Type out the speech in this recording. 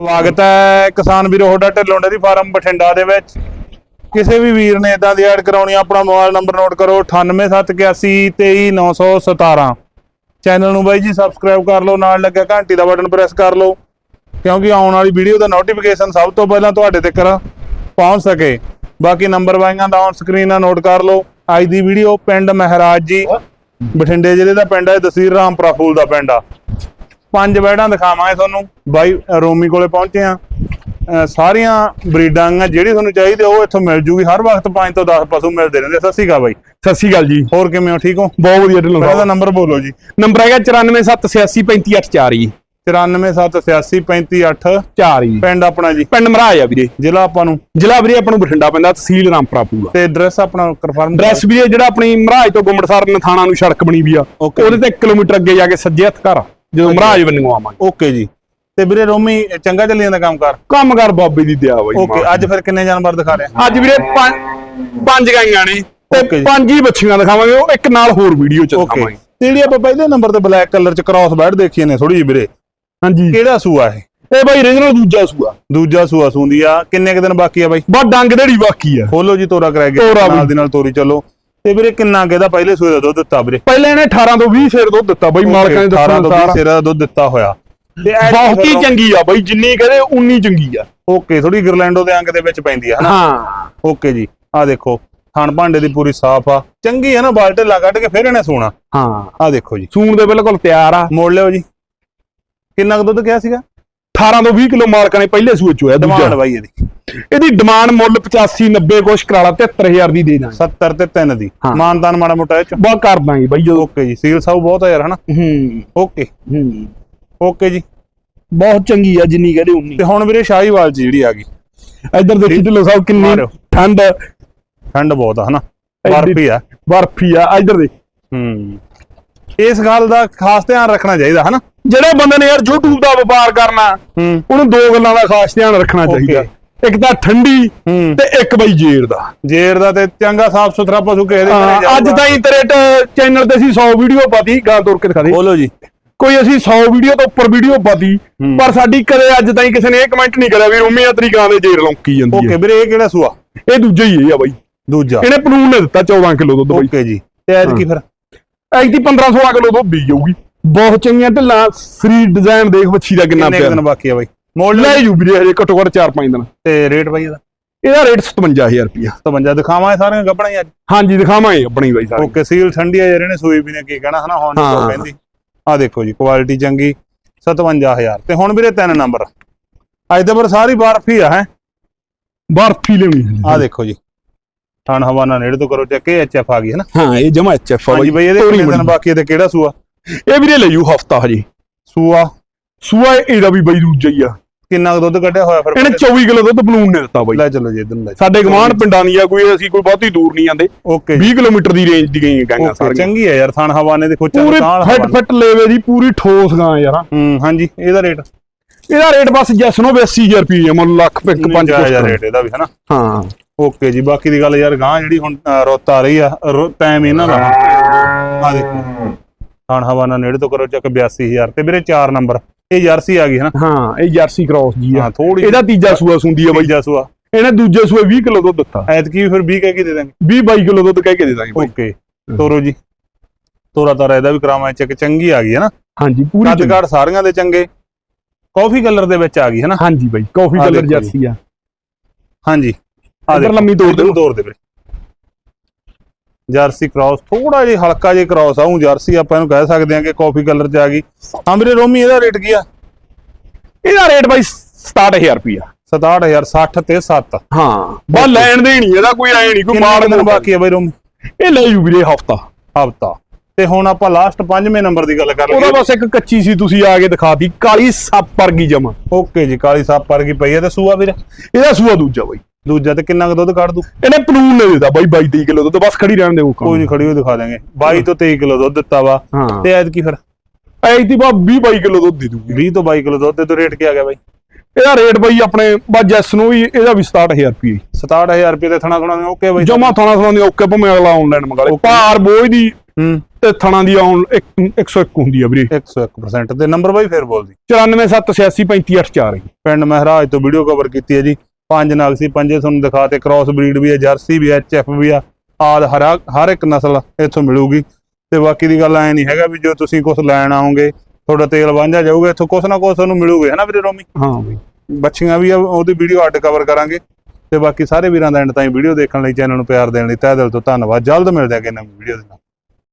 ਸਵਾਗਤ ਹੈ ਕਿਸਾਨ ਵੀਰੋ, ਤੁਹਾਡਾ ਢਿੱਲੋਂ ਡੇਅਰੀ ਫਾਰਮ ਬਠਿੰਡਾ ਦੇ ਵਿੱਚ। ਕਿਸੇ ਵੀ ਵੀਰ ਨੇ ਇਦਾਂ ਦੀ ਐਡ ਕਰਾਉਣੀ ਆਪਣਾ ਮੋਬਾਈਲ ਨੰਬਰ ਨੋਟ ਕਰੋ 9871823917 ਚੈਨਲ ਨੂੰ ਬਾਈ ਜੀ ਸਬਸਕ੍ਰਾਈਬ ਕਰ ਲਓ, ਨਾਲ ਲੱਗਿਆ ਘੰਟੀ ਦਾ ਬਟਨ ਪ੍ਰੈਸ ਕਰ ਲਓ, ਕਿਉਂਕਿ ਆਉਣ ਵਾਲੀ ਵੀਡੀਓ ਦਾ ਨੋਟੀਫਿਕੇਸ਼ਨ ਸਭ ਤੋਂ ਪਹਿਲਾਂ ਤੁਹਾਡੇ ਤੱਕ ਪਹੁੰਚ ਸਕੇ। ਬਾਕੀ ਨੰਬਰ ਵਾਈਆਂ ਦਾ ਔਨ ਸਕਰੀਨ ਆ ਨੋਟ ਕਰ ਲਓ। ਅੱਜ ਦੀ ਵੀਡੀਓ ਪਿੰਡ ਮਹਿਰਾਜ ਜੀ, ਬਠਿੰਡੇ ਜ਼ਿਲ੍ਹੇ ਦਾ ਪਿੰਡ ਹੈ, ਤਹਿਸੀਲ ਰਾਮਪੁਰਾ, ਫੂਲ ਦਾ ਪਿੰਡ ਆ। ਪੰਜ ਬੈੜਾਂ ਦਿਖਾਵਾਂਗੇ ਤੁਹਾਨੂੰ। ਬਾਈ ਰੋਮੀ ਕੋਲੇ ਪਹੁੰਚੇ ਆ। ਸਾਰੀਆਂ ਬਰੀਡਾਂ ਆ ਜਿਹੜੀ ਤੁਹਾਨੂੰ ਚਾਹੀਦੀ ਉਹ ਇੱਥੋਂ ਮਿਲ ਜੂਗੀ। ਹਰ ਵਕਤ 5 ਤੋਂ 10 ਪਸ਼ੂ ਮਿਲਦੇ ਰਹਿੰਦੇ ਸਤਿ ਸ਼੍ਰੀ ਅਕਾਲ ਬਾਈ। ਸਤਿ ਸ਼੍ਰੀ ਅਕਾਲ ਜੀ। ਹੋਰ ਕਿਵੇਂ ਹੋ? ਠੀਕ ਹੋ? ਬਹੁਤ ਵਧੀਆ ਢਿੱਲੋਂ ਪਹਿਲਾਂ ਦਾ ਸਾਹਿਬ ਨੰਬਰ ਬੋਲੋ ਜੀ। ਨੰਬਰ ਹੈਗਾ 9478835884 ਜੀ। 94788358 4 ਜੀ। ਪਿੰਡ ਆਪਣਾ ਜੀ। ਪਿੰਡ ਮਰਾਜ ਆ ਵੀਰੇ। ਜ਼ਿਲ੍ਹਾ ਆਪਾਂ ਨੂੰ। ਜ਼ਿਲ੍ਹਾ ਵੀਰੇ ਆਪਾਂ ਨੂੰ ਬਠਿੰਡਾ ਪੈਂਦਾ ਤਹਿਸੀਲ ਰਾਮਪੁਰਾ ਪੂਰਾ। ਤੇ ਐਡਰੈਸ ਆਪਣਾ ਕਨਫਰਮ ਐਡਰੈਸ ਵੀਰੇ ਜਿਹੜਾ ਆਪਣੀ ਮਹਾਰਾਜ ਤੋਂ ਗੁੰਮੜਸਰ ਨਥਾਣਾ ਨੂੰ ਸੜਕ ਬਣੀ ਵੀ ਆ. ਉਹਦੇ ਤੇ 1 ਕਿਲੋਮੀਟਰ ਅੱਗੇ ਜਾ ਕੇ ਸੱਜੇ ਹੱਥ ਘਰ ਆ, ਜਦੋਂ ਮਹਾਰਾਜ ਬੰਨੂ ਆਵਾਂਗੇ। ਓਕੇ ਜੀ। ਤੇ ਵੀਰੇ ਰੋਮੀ ਚੰਗਾ ਚੱਲੀ ਜਾਂਦਾ ਕੰਮ ਕਰ? ਕੰਮ ਕਰ ਬਾਬੇ ਦੀ ਦਇਆ ਬਾਈ ਓਕੇ ਅੱਜ ਫਿਰ ਕਿੰਨੇ ਜਾਨਵਰ ਦਿਖਾ ਰਹੇ ਅੱਜ ਵੀਰੇ ਪੰਜ ਗਾਈਆਂ ਨੇ ਤੇ। ਪੰਜ ਹੀ ਬੱਚੀਆਂ ਦਿਖਾਵਾਂਗੇ ਉਹ ਇੱਕ ਨਾਲ ਹੋਰ ਵੀਡੀਓ ਚ ਦਿਖਾਵਾਂਗੇ। ਤੇ ਜਿਹੜੀ ਆਪਾਂ ਪਹਿਲੇ ਨੰਬਰ ਤੇ ਬਲੈਕ ਕਲਰ ਚ ਕ੍ਰਾਸ ਬੈਡ ਦੇਖੀ ਨੇ ਥੋੜੀ ਜਿਹੀ ਵੀਰੇ। ਹਾਂਜੀ। ਕਿਹੜਾ ਸੂਆ ਇਹ? ਇਹ ਬਾਈ ਰੀਜਨਲ ਦੂਜਾ ਸੂਆ। ਦੂਜਾ ਸੂਆ ਸੂੰਦੀ ਆ। ਕਿੰਨੇ ਕੁ ਦਿਨ ਬਾਕੀ ਆ ਬਾਈ? ਬਸ ਡੰਗ ਦੇੜੀ ਬਾਕੀ ਆ। ਖੋਲੋ ਜੀ ਤੋਰਾ ਕਰਾ ਕੇ। ਨਾਲ ਦੀ ਨਾਲ ਤੋਰੀ ਚੱਲੋ। ਤੇ ਵੀਰੇ ਕਿੰਨਾ ਕੁ ਇਹਦਾ ਪਹਿਲੇ ਸੂਏ ਦਾ ਦੁੱਧ ਦਿੱਤਾ ਵੀਰੇ? ਪਹਿਲੇ ਇਹਨੇ 18 ਤੋਂ 20 ਸ਼ੇਰ ਦੁੱਧ ਦਿੱਤਾ ਬਾਈ ਮਾਲਕਾਂ ਨੇ 18 ਦੱਸਿਆ ਤੋਂ 20 ਅਨੁਸਾਰ ਸਿਰਾ ਦਾ ਦੁੱਧ ਦਿੱਤਾ ਹੋਇਆ। ਤੇ ਬਹੁਤ ਹੀ ਚੰਗੀ ਆ ਬਾਈ ਜਿੰਨੀ ਕਹਦੇ ਉਨੀ ਚੰਗੀ ਆ। ਓਕੇ ਥੋੜੀ ਗਰਲੈਂਡੋ ਦੇ ਅੰਕ ਦੇ ਵਿੱਚ ਪੈਂਦੀ ਆ ਹਨਾ? ਹਾਂ। ਓਕੇ ਜੀ ਆ ਦੇਖੋ ਥਣ ਭਾਂਡੇ ਦੀ ਪੂਰੀ ਸਾਫ਼ ਆ। ਚੰਗੀ ਹੈ ਨਾ ਬਾਲਟੇ ਲਾ ਕੱਢ ਕੇ ਫਿਰ ਇਹਨੇ ਸੋਣਾ। ਹਾਂ। ਆ ਦੇਖੋ ਜੀ। ਸੂਣ ਦੇ ਬਿਲਕੁਲ ਤਿਆਰ ਆ। ਮੋੜ ਲਿਓ ਜੀ। ਕਿੰਨਾ ਕੁ ਦੁੱਧ ਕਿਹਾ ਸੀਗਾ? 18 ਤੋਂ 20 ਕਿਲੋ ਮਾਲਕਾਂ ਨੇ ਪਹਿਲੇ ਸੂਏ ਚੋਇਆ ਡਿਮਾਂਡ ਦੂਜਾ ਬਾਈ ਇਹਦੀ। ਇਹਦੀ ਡਿਮਾਂਡ ਮੁੱਲ 85 90 ਕੁਛ ਕਰਾਲਾ 73000 ਦੀ ਦੇ ਦਾਂਗੇ। 70 ਤੇ 3 ਦੀ। ਹਾਂ। ਮਾਨਤਾਨ ਮਾੜਾ ਮੋਟਾ ਇਹ ਚ। ਬਹੁਤ ਕਰ ਦਾਂਗੇ ਬਾਈ ਜਦੋਂ। ਓਕੇ ਜੀ ਸੀਲ ਸਾਊ ਬਹੁਤ ਆ ਯਾਰ ਹਨਾ? ਹੂੰ। ਓਕੇ। ਹੂੰ। ਓਕੇ ਜੀ। ਬਹੁਤ ਚੰਗੀ ਆ ਜਿੰਨੀ ਕਹਦੇ ਉਨੀ। ਤੇ ਹੁਣ ਵੀਰੇ ਸ਼ਾਹੀਵਾਲ ਚ ਜਿਹੜੀ ਆ ਗਈ। ਇੱਧਰ ਦੇਖੀ ਢਿੱਲੋਂ ਸਾਹਿਬ ਕਿੰਨੀ ਮਾਰਿਓ। ਠੰਡ। ਠੰਡ ਬਹੁਤ ਆ ਹਨਾ? ਬਰਫੀ ਆ। ਬਰਫੀ ਆ ਇੱਧਰ ਦੇਖ। ਹੂੰ। ਇਸ ਗੱਲ ਦਾ ਖਾਸ ਧਿਆਨ ਰੱਖਣਾ ਚਾਹੀਦਾ ਹਨਾ? ਜਿਹੜੇ ਬੰਦੇ ਨੇ ਯਾਰ YouTube ਦਾ ਵਪਾਰ ਕਰਨਾ ਉਹਨੂੰ ਦੋ ਗੱਲਾਂ ਦਾ ਖਾਸ ਧਿਆਨ ਰੱਖਣਾ. ਚਾਹੀਦਾ। ਇੱਕ ਤਾਂ ਠੰਡੀ ਤੇ ਇੱਕ ਬਾਈ ਜੇਰ ਦਾ। ਜੇਰ ਦਾ ਤੇ ਚੰਗਾ ਸਾਫ਼ ਸੁਥਰਾ ਪਸ਼ੂ ਕਿਸੇ ਦੇ ਘਰੇ ਅੱਜ। ਤਾਈਂ ਤੇਰੇ ਚੈਨਲ ਤੇ ਅਸੀਂ 100 ਵੀਡੀਓ ਪਾਤੀ ਗਾਂ ਤੁਰ ਕੇ ਦਿਖਾ ਦੇ। ਬੋਲੋ ਜੀ। ਕੋਈ ਅਸੀਂ 100 ਵੀਡੀਓ ਤੋਂ ਉੱਪਰ ਵੀਡੀਓ ਪਾਤੀ। ਪਰ ਸਾਡੀ ਕਦੇ ਅੱਜ ਤਾਈਂ ਕਿਸੇ ਨੇ ਇਹ ਕਮੈਂਟ ਨਹੀਂ ਕਰਿਆ ਵੀ ਰੋਮੀ ਆ ਤਰੀਕਾਂ ਦੇ ਜੇਰ ਲੌਂਕੀ ਜਾਂਦੀ ਓਕੇ ਹੈ ਵੀਰੇ ਇਹ ਕਿਹੜਾ ਸੂਆ? ਇਹ ਦੂਜਾ ਹੀ ਹੈ ਬਾਈ। ਦੂਜਾ। ਇਹਨੇ ਪਨੂਨ ਨੇ ਦਿੱਤਾ 14 ਕਿਲੋ ਦੁੱਧ ਬਾਈ। ਓਕੇ ਜੀ। ਤੇ ਐਦ ਕੀ ਫਿਰ? ਐਕ ਦੀ 15 16 ਕਿਲੋ ਦੁੱਧ ਦੀ ਜਾਊਗੀ। ਬਹੁਤ ਚੰਗੀਆਂ ਢਿੱਲਾਂ ਸਰੀ ਡਿਜ਼ਾਈਨ ਦੇਖ ਵੱਛੀ ਦਾ ਕਿੰਨਾ ਪਿਆ। ਦਿਨ ਬਾਕੀ ਆ ਬਾਈ? ਮੋੜ ਲੈ ਜੂ ਵੀਰੇ ਹਜੇ ਘੱਟੋ ਘੱਟ 4-5 ਦਿਨ। ਤੇ ਰੇਟ ਬਾਈ ਇਹਦਾ? ਇਹਦਾ ਰੇਟ 57000 ਰੁਪਿਆ 57 ਦਿਖਾਵਾਂ ਇਹ ਸਾਰੀਆਂ ਗੱਪਣਾ ਹੀ ਅੱਜ। ਹਾਂਜੀ ਦਿਖਾਵਾਂਗੇ ਆਪਣੀ ਬਾਈ ਸਾਰੇ ਓਕੇ ਸੀਲ ਠੰਡੀ ਆ ਯਾਰ ਇਹਨੇ ਸੂਈ ਵੀ ਨੇ ਕੀ ਕਹਿਣਾ ਹਨਾ ਹੁਣ। ਨਹੀਂ ਕਹਿੰਦੀ। ਆ ਦੇਖੋ ਜੀ ਕੁਆਲਿਟੀ ਚੰਗੀ 57000 ਤੇ ਹੁਣ ਵੀਰੇ ਤਿੰਨ ਨੰਬਰ ਅੱਜ ਤੇ ਪਰ ਸਾਰੀ ਬਰਫ ਆ ਹੈ? ਬਰਫੀ ਲੈਣੀ ਆ ਦੇਖੋ ਜੀ। ਠਣ ਹਵਾਨਾ ਨੇੜੇ ਤੋਂ ਕਰੋ ਚੈੱਕ ਇਹ ਐਚਐਫ ਆ ਗਈ ਹੈ ਨਾ ਹਾਂ ਇਹ ਜਮਾ ਐਚਐਫ ਆ ਹਾਂਜੀ ਬਈ। ਇਹਦੇ ਕਿੰਨੇ ਦਿਨ। ਬਾਕੀ ਤੇ ਕਿਹੜਾ ਸੂਆ? ਇਹ ਵੀਰੇ ਲੈ ਜੂ ਹਫਤਾ ਹਜੇ। ਸੂਆ। ਸੂਆ ਇਹਦਾ ਵੀ ਬਾਈ ਦੂਜਾ ਹੀ ਆ। ਕਿੰਨਾ ਕੁ ਦੁੱਧ ਕੱਢਿਆ ਹੋਇਆ ਫਿਰ? ਇਹਨੇ 24 ਕਿਲੋ ਦੁੱਧ ਬਲੂਨ ਨੇ ਦਿੱਤਾ ਬਾਈ। ਲੈ ਚਲੋ ਜੀ ਇਧਰ ਲੈ ਸਾਡੇ ਗਵਾਂਢ ਪਿੰਡਾਂ ਦੀ ਆ ਕੋਈ ਅਸੀਂ ਕੋਈ ਬਹੁਤੀ ਦੂਰ ਨਹੀਂ ਜਾਂਦੇ ਓਕੇ ਜੀ। 20 ਕਿਲੋਮੀਟਰ ਦੀ ਰੇਂਜ ਦੀ ਗਈਆਂ ਗਾਂਗਾ ਓਕੇ ਸਾਰੀਆਂ। ਚੰਗੀ ਹੈ ਯਾਰ ਥਣ ਹਵਾਨੇ ਦੇ ਖੋਚਾ ਪੂਰੇ ਫਿੱਟ ਫਿੱਟ ਲੇਵੇ ਦੀ ਪੂਰੀ ਠੋਸ ਗਾਂ ਯਾਰ। ਹੂੰ ਹਾਂਜੀ ਇਹਦਾ ਰੇਟ? ਇਹਦਾ ਰੇਟ ਬਸ ਜੈਸ ਨੂੰ 82000 ਰੁਪਏ ਮੁੱਲ ਲੱਖ ਪਿੰਕ ਪੰਜ ਕੁਛ ਹਜ਼ਾਰ ਰੇਟ ਇਹਦਾ ਵੀ ਹਨਾ? ਹਾਂ। ਓਕੇ ਜੀ ਬਾਕੀ ਦੀ ਗੱਲ ਯਾਰ ਗਾਂ ਜਿਹੜੀ ਹੁਣ ਰੁੱਤ ਆ ਰਹੀ ਆ ਟਾਈਮ ਇਹਨਾਂ ਦਾ। ਆ ਦੇਖੋ। ਥਣ ਹਵਾਨਾ ਨੇੜੇ ਤੋਂ ਕਰੋ ਚੱਕ 82000 ਤੇ ਵੀਰੇ 4 ਨੰਬਰ ਇਹ ਜਰਸੀ ਆ ਗਈ ਹਨਾ ਹਾਂ ਇਹ ਜਰਸੀ ਕ੍ਰਾਸ ਜੀ ਆ। ਹਾਂ ਥੋੜੀ ਇਹਦਾ ਤੀਜਾ ਸੂਆ ਸੁੰਦੀ ਆ ਬਾਈ। ਤੀਜਾ ਸੂਆ। ਇਹਨੇ ਦੂਜੇ ਸੂਏ 20 ਕਿਲੋ ਦੁੱਧ ਦਿੱਤਾ। ਐਤਕੀ ਫਿਰ 20 ਕਹਿ ਕੇ ਦੇ ਦਾਂਗੇ। 20 22 ਕਿਲੋ ਦੁੱਧ ਕਹਿ ਕੇ ਦੇ ਦਾਂਗੇ ਬਾਈ। ਓਕੇ ਤੋਰੋ ਜੀ। ਤੋਰਾ ਤਾਰਾ ਇਹਦਾ ਵੀ ਕਰਾਵਾਂ ਚੈੱਕ ਚੰਗੀ ਆ ਗਈ ਹੈ ਨਾ? ਹਾਂਜੀ ਪੂਰੀ ਕੱਦ ਚੰਗੀ। ਕਾਠ ਸਾਰੀਆਂ ਦੇ ਚੰਗੇ। ਕਾਫੀ ਕਲਰ ਦੇ ਵਿੱਚ ਆ ਗਈ ਹੈ ਨਾ? ਹਾਂਜੀ ਬਾਈ ਕਾਫੀ ਕਲਰ। ਜਰਸੀ ਆ। ਹਾਂਜੀ। ਆ ਇੱਧਰ ਲੰਮੀ ਤੋਰ ਦਿਓ। ਤੋਰ ਦੇ ਵੀਰੇ। ਜਰਸੀ ਕ੍ਰਾਸ ਥੋੜਾ ਜਿਹਾ ਹਲਕਾ ਜਿਹਾ ਕ੍ਰਾਸ ਆ ਉਹ ਜਰਸੀ ਆਪਾਂ ਇਹਨੂੰ ਕਹਿ ਸਕਦੇ ਹਾਂ ਕਿ ਕਾਫੀ ਕਲਰ ਚ ਆ ਗਈ। ਹਾਂ ਵੀਰੇ ਰੋਮੀ ਇਹਦਾ ਰੇਟ ਕੀ ਆ? ਇਹਦਾ ਰੇਟ ਬਾਈ 67000 ਰੁਪਿਆ 67000 60 ਤੇ 7 ਹਾਂ ਬਾ ਲੈਣ ਦੇ ਨਹੀਂ ਇਹਦਾ ਕੋਈ ਐ ਨਹੀਂ ਕੋਈ ਮਾਰ ਮੋੜ ਬਾਕੀ ਆ ਬਈ ਰੋਮੀ? ਇਹ ਲੈ ਜੂ ਵੀਰੇ ਹਫਤਾ। ਹਫਤਾ। ਤੇ ਹੁਣ ਆਪਾਂ ਲਾਸਟ ਪੰਜਵੇਂ ਨੰਬਰ ਦੀ ਗੱਲ ਕਰ ਉਹਦਾ ਲਈਏ। ਬਸ ਇੱਕ ਕੱਚੀ ਸੀ ਤੁਸੀਂ ਆ ਕੇ ਦਿਖਾਤੀ ਕਾਲੀ ਸੱਪ ਵਰਗੀ ਜਮਾ। ਓਕੇ ਜੀ ਕਾਲੀ ਸਾਪ ਪਰ ਗਈ ਪਈ ਹੈ ਤੇ ਸੂਆ ਵੀਰੇ? ਇਹਦਾ ਸੂਆ ਦੂਜਾ ਬਾਈ। ਦੂਜਾ ਤੇ ਕਿੰਨਾ ਕੁ ਦੁੱਧ ਕੱਢ ਦੂ ਇਹਨੇ ਪਲੂਨ ਨੇ ਦਿੱਤਾ ਬਾਈ 22 23 ਕਿਲੋ ਦੁੱਧ ਬਸ ਖੜੀ ਰਹਿਣ ਦੇ ਕੋਈ ਨਹੀਂ ਖੜੀ ਹੋਈ ਦਿਖਾ ਦਾਂਗੇ 22 ਤੋਂ 23 ਕਿਲੋ ਦੁੱਧ ਦਿੱਤਾ ਵਾ। ਹਾਂ। ਤੇ ਐਦ ਕੀ ਫਿਰ? ਐ ਦੀ ਬਾ 20 22 ਕਿਲੋ ਦੁੱਧ ਦੇ ਦੂਗੀ 20 ਤੋਂ 22 ਕਿਲੋ ਦੁੱਧ ਤੇ ਤੋਂ ਰੇਟ ਕੀ ਆ ਗਿਆ ਬਾਈ? ਇਹਦਾ ਰੇਟ ਬਾਈ ਆਪਣੇ ਬਸ ਜੈਸ ਨੂੰ ਵੀ ਇਹਦਾ ਵੀ 67000 ਰੁਪਏ 67000 ਰੁਪਏ ਤੇ ਥਣਾ ਥਣਾ ਓਕੇ ਬਾਈ? ਜਮਾ ਥਾਣਾ ਥਾਣਾ ਦੀ ਓਕੇ ਭਾਵੇਂ ਅਗਲਾ ਆਨਲਾਈਨ ਮੰਗਾ ਲੇ. ਭਾਰ ਬੋਝ ਦੀ ਹੂੰ। ਤੇ ਥਣਾ ਦੀ ਆਉਣ 101 ਹੁੰਦੀ ਆ ਵੀਰੇ। 101% ਤੇ ਨੰਬਰ ਬਾਈ ਫੇਰ ਬੋਲ ਦੀ 9478835384 ਪਿੰਡ ਮਹਿਰਾਜ ਤੋਂ ਵੀਡੀਓ ਕਵਰ ਕੀਤੀ ਹੈ ਜੀ। ਪੰਜ ਨਗ ਸੀ ਪੰਜੇ ਤੁਹਾਨੂੰ ਦਿਖਾਤੇ ਕ੍ਰਾਸ ਬਰੀਡ ਵੀ ਹੈ ਜਰਸੀ ਵੀ ਹੈ ਐਚਐਫ ਵੀ ਆ ਆਦ ਹਰ ਹਰ ਇੱਕ ਨਸਲ ਇੱਥੋਂ ਮਿਲੂਗੀ। ਤੇ ਬਾਕੀ ਦੀ ਗੱਲ ਐ ਨਹੀਂ ਹੈਗਾ ਵੀ ਜੋ ਤੁਸੀਂ ਕੁਝ ਲੈਣ ਆਓਗੇ ਤੁਹਾਡਾ ਤੇਲ ਵਾਂਝਾ ਜਾਊਗਾ ਇੱਥੋਂ ਕੁਛ ਨਾ ਕੁਛ ਤੁਹਾਨੂੰ ਮਿਲੂਗੇ ਹਨਾ ਵੀਰੇ ਰੋਮੀ? ਹਾਂ ਬਈ। ਬੱਚੀਆਂ ਵੀ ਆ ਉਹਦੀ ਵੀਡੀਓ ਅੱਡ ਕਵਰ ਕਰਾਂਗੇ। ਤੇ ਬਾਕੀ ਸਾਰੇ ਵੀਰਾਂ ਦਾ ਐਂਡ ਤਾਈਂ ਵੀਡੀਓ ਦੇਖਣ ਲਈ ਚੈਨਲ ਨੂੰ ਪਿਆਰ ਦੇਣ ਲਈ ਤਹਿ ਦਿਲ ਤੋਂ ਧੰਨਵਾਦ। ਜਲਦ ਮਿਲਦੇ ਹਾਂ ਕਿ ਨਵੀਂ ਵੀਡੀਓ ਦੇ ਨਾਲ।